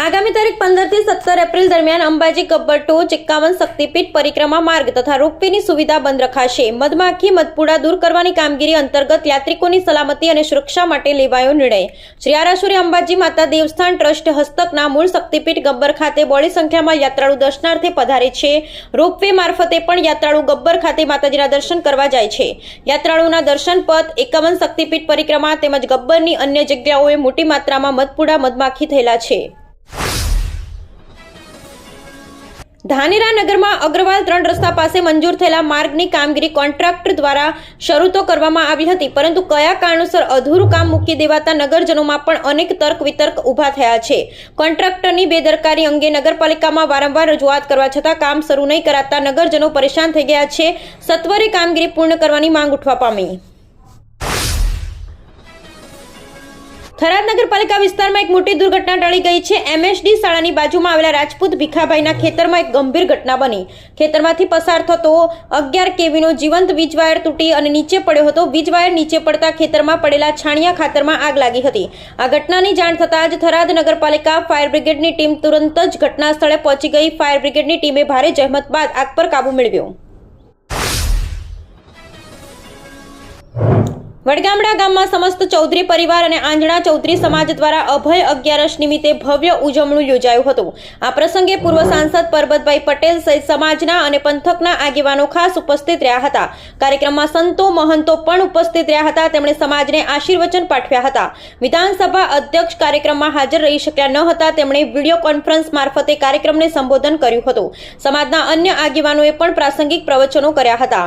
આગામી તારીખ પંદરથી સત્તર એપ્રિલ દરમિયાન અંબાજી ગબ્બર ટોચ એકાવન શક્તિપીઠ પરિક્રમા માર્ગ તથા રોપવેની સુવિધા બંધ રખાશે. મધમાખી મધપુડા દૂર કરવાની કામગીરી અંતર્ગત યાત્રિકોની સલામતી અને સુરક્ષા માટે લેવાયો નિર્ણય. શ્રી આરાસુરી અંબાજી માતા દેવસ્થાન ટ્રસ્ટ હસ્તકના મૂળ શક્તિપીઠ ગબ્બર ખાતે બોડી સંખ્યામાં યાત્રાળુ દર્શનાર્થે પધારે છે. રોપવે મારફતે પણ યાત્રાળુ ગબ્બર ખાતે માતાજીના દર્શન કરવા જાય છે. યાત્રાળુના દર્શન પથ, એકાવન શક્તિપીઠ પરિક્રમા તેમજ ગબ્બરની અન્ય જગ્યાઓએ મોટી માત્રામાં મધપુડા મધમાખી થયેલા છે. ધાનેરા નગરમાં અગ્રવાલ ત્રણ રસ્તા પાસે મંજૂર થયેલા માર્ગની કામગીરી કોન્ટ્રાક્ટર દ્વારા શરૂ તો કરવામાં આવી હતી, પરંતુ કયા કારણોસર અધૂરું કામ મૂકી દેવાતા નગરજનોમાં પણ અનેક તર્ક વિતર્ક ઊભા થયા છે. કોન્ટ્રાક્ટરની બેદરકારી અંગે નગરપાલિકામાં વારંવાર રજૂઆત કરવા છતાં કામ શરૂ નહીં કરાતા નગરજનો પરેશાન થઈ ગયા છે. સત્વરે કામગીરી પૂર્ણ કરવાની માંગ ઉઠવા પામી. થરાદ નગરપાલિકા વિસ્તારમાં એક મોટી દુર્ઘટના ટળી ગઈ છે. એમએસડી શાળાની બાજુમાં આવેલા રાજપૂત ભીખાભાઈના ખેતરમાં એક ગંભીર ઘટના બની. ખેતરમાંથી પસાર થતો અગિયાર કેવીનો જીવંત વીજવાયર તૂટી અને નીચે પડ્યો હતો. વીજવાયર નીચે પડતા ખેતરમાં પડેલા છાણિયા ખાતરમાં આગ લાગી હતી. આ ઘટનાની જાણ થતાં જ થરાદ નગરપાલિકા ફાયર બ્રિગેડની ટીમ તુરંત જ ઘટના સ્થળે પહોંચી ગઈ. ફાયર બ્રિગેડની ટીમે ભારે જહેમત બાદ આગ પર કાબુ મેળવ્યો. વડગામડા ગામમાં સમસ્ત ચૌધરી પરિવાર અને આંજણા ચૌધરી સમાજ દ્વારા અભય અગિયારસ નિમિત્તે ભવ્ય ઉજવણું યોજાયું હતું. આ પ્રસંગે પૂર્વ સાંસદ પરબતભાઈ પટેલ સહિત સમાજના અને પંથકના આગેવાનો ખાસ ઉપસ્થિત રહ્યા હતા. કાર્યક્રમમાં સંતો મહંતો પણ ઉપસ્થિત રહ્યા હતા. તેમણે સમાજને આશીર્વચન પાઠવ્યા હતા. વિધાનસભા અધ્યક્ષ કાર્યક્રમમાં હાજર રહી શક્યા ન હતા. તેમણે વીડિયો કોન્ફરન્સ મારફતે કાર્યક્રમને સંબોધન કર્યું હતું. સમાજના અન્ય આગેવાનોએ પણ પ્રાસંગિક પ્રવચનો કર્યા હતા.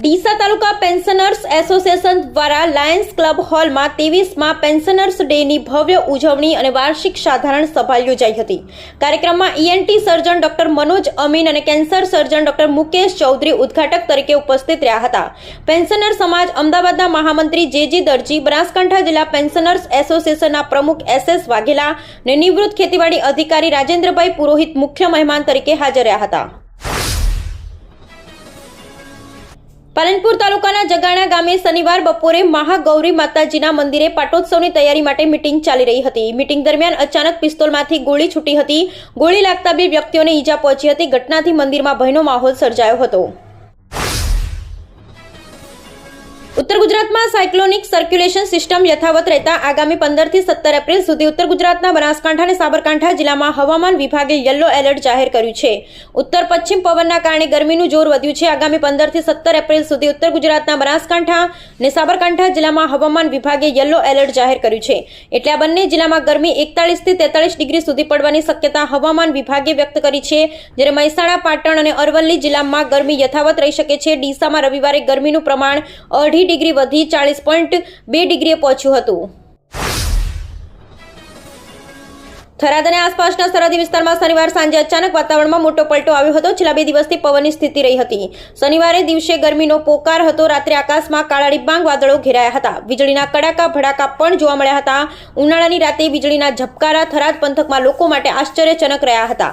ડીસા તાલુકા પેન્શનર્સ એસોસિએશન દ્વારા લાયન્સ ક્લબ હોલમાં ત્રેવીસમાં પેન્શનર્સ ડેની ભવ્ય ઉજવણી અને વાર્ષિક સાધારણ સભા યોજાઈ હતી. કાર્યક્રમમાં ENT surgeon doctor Manoj Amin અને cancer surgeon doctor Mukesh Chaudhary ઉદ્ઘાટક તરીકે ઉપસ્થિત રહ્યા હતા. પેન્શનર સમાજ અમદાવાદના મહામંત્રી જેજી દરજી, બનાસકાંઠા જિલ્લા પેન્શનર્સ એસોસિએશનના પ્રમુખ એસ એસ વાઘેલા અને નિવૃત્ત ખેતીવાડી અધિકારી રાજેન્દ્રભાઈ પુરોહિત મુખ્ય મહેમાન તરીકે હાજર રહ્યા હતા. પાલનપુર તાલુકાના જગાણા ગામે શનિવાર બપોરે મહાગૌરી માતાજીના મંદિરે પાટોત્સવની તૈયારી માટે મિટિંગ ચાલી રહી હતી. મિટિંગ દરમિયાન અચાનક પિસ્તોલમાંથી ગોળી છૂટી હતી. ગોળી લાગતા બે વ્યક્તિઓને ઈજા પહોંચી હતી. ઘટનાથી મંદિરમાં ભયનો માહોલ સર્જાયો હતો. ગુજરાતમાં સાયક્લોનિક સર્ક્યુલેશન સિસ્ટમ યથાવત રહેતા આગામી પંદરથી સત્તર એપ્રિલ સુધી ઉત્તર ગુજરાતના બનાસકાંઠા અને સાબરકાંઠા જિલ્લામાં હવામાન વિભાગે યલો એલર્ટ જાહેર કર્યું છે. ઉત્તર પશ્ચિમ પવનના કારણે ગરમીનું જોર વધ્યું છે. આગામી પંદરથી સત્તર એપ્રિલ સુધી ઉત્તર ગુજરાતના બનાસકાંઠા અને સાબરકાંઠા જિલ્લામાં હવામાન વિભાગે યલો એલર્ટ જાહેર કર્યું છે. એટલે આ બંને જિલ્લામાં ગરમી એકતાળીસથી તેતાળીસ ડિગ્રી સુધી પડવાની શક્યતા હવામાન વિભાગે વ્યક્ત કરી છે. જ્યારે મહેસાણા, પાટણ અને અરવલ્લી જિલ્લામાં ગરમી યથાવત રહી શકે છે. ડીસામાં રવિવારે ગરમીનું પ્રમાણ અઢી ડિગ્રી વધી ચાલીસ પોઈન્ટ બે ડિગ્રીએ પહોંચ્યું હતું. થરાદ અને આસપાસના સરહદી વિસ્તારમાં શનિવાર સાંજે અચાનક વાતાવરણમાં મોટો પલટો આવ્યો હતો. છેલ્લા બે દિવસથી પવનની સ્થિતિ રહી હતી. શનિવારે દિવસે ગરમીનો પોકાર હતો. રાત્રે આકાશમાં કાળા ડિબાંગ વાદળો ઘેરાયા હતા. વીજળીના કડાકા, ભડાકા પણ જોવા મળ્યા હતા. ઉનાળાની રાતે વીજળીના ઝબકારા થરાદ પંથકમાં લોકો માટે આશ્ચર્યજનક રહ્યા હતા.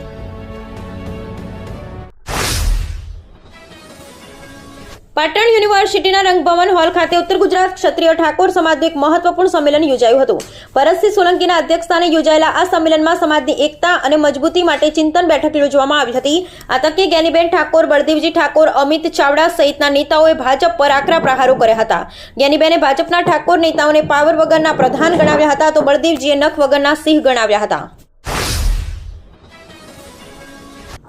પાટણ યુનિવર્સિટીના રંગભવન હોલ ખાતે ઉત્તર ગુજરાત ક્ષત્રિય ઠાકોર સમાજનું એક મહત્વપૂર્ણ સંમેલન યોજાયું હતું. ભરતસિંહ સોલંકીના અધ્યક્ષસ્થાને યોજાયેલા આ સંમેલનમાં સમાજની એકતા અને મજબૂતી માટે ચિંતન બેઠક યોજવામાં આવી હતી. આ તકે જ્ઞાનીબેન ઠાકોર, બળદેવજી ઠાકોર, અમિત ચાવડા સહિતના નેતાઓએ ભાજપ પર આકરા પ્રહારો કર્યા હતા. જ્ઞાનીબેને ભાજપના ઠાકોર નેતાઓને પાવર વગરના પ્રધાન ગણાવ્યા હતા તો બળદેવજીએ નખ વગરના સિંહ ગણાવ્યા હતા.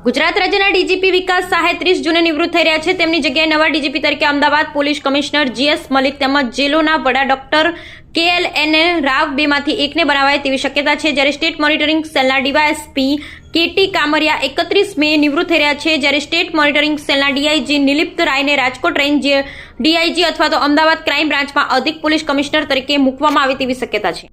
ગુજરાત રાજ્યના ડીજીપી વિકાસ સહાય ત્રીસ જૂને નિવૃત્ત થઈ રહ્યા છે. તેમની જગ્યાએ નવા ડીજીપી તરીકે Ahmedabad police commissioner GS Malik તેમજ જેલોના વડા ડોક્ટર કે એલ એન રાવ બેમાંથી એકને બનાવાય તેવી શક્યતા છે. જ્યારે સ્ટેટ મોનિટરિંગ સેલના ડીવાયએસપી કેટી કામરિયા એકત્રીસ મે નિવૃત્ત થઈ રહ્યા છે. જ્યારે સ્ટેટ મોનિટરિંગ સેલના ડીઆઈજી નિલિપ્ત રાયને રાજકોટ રેન્જ ડીઆઈજી અથવા તો અમદાવાદ ક્રાઇમ બ્રાન્ચમાં અધિક પોલીસ કમિશનર તરીકે મૂકવામાં આવે તેવી શક્યતા છે.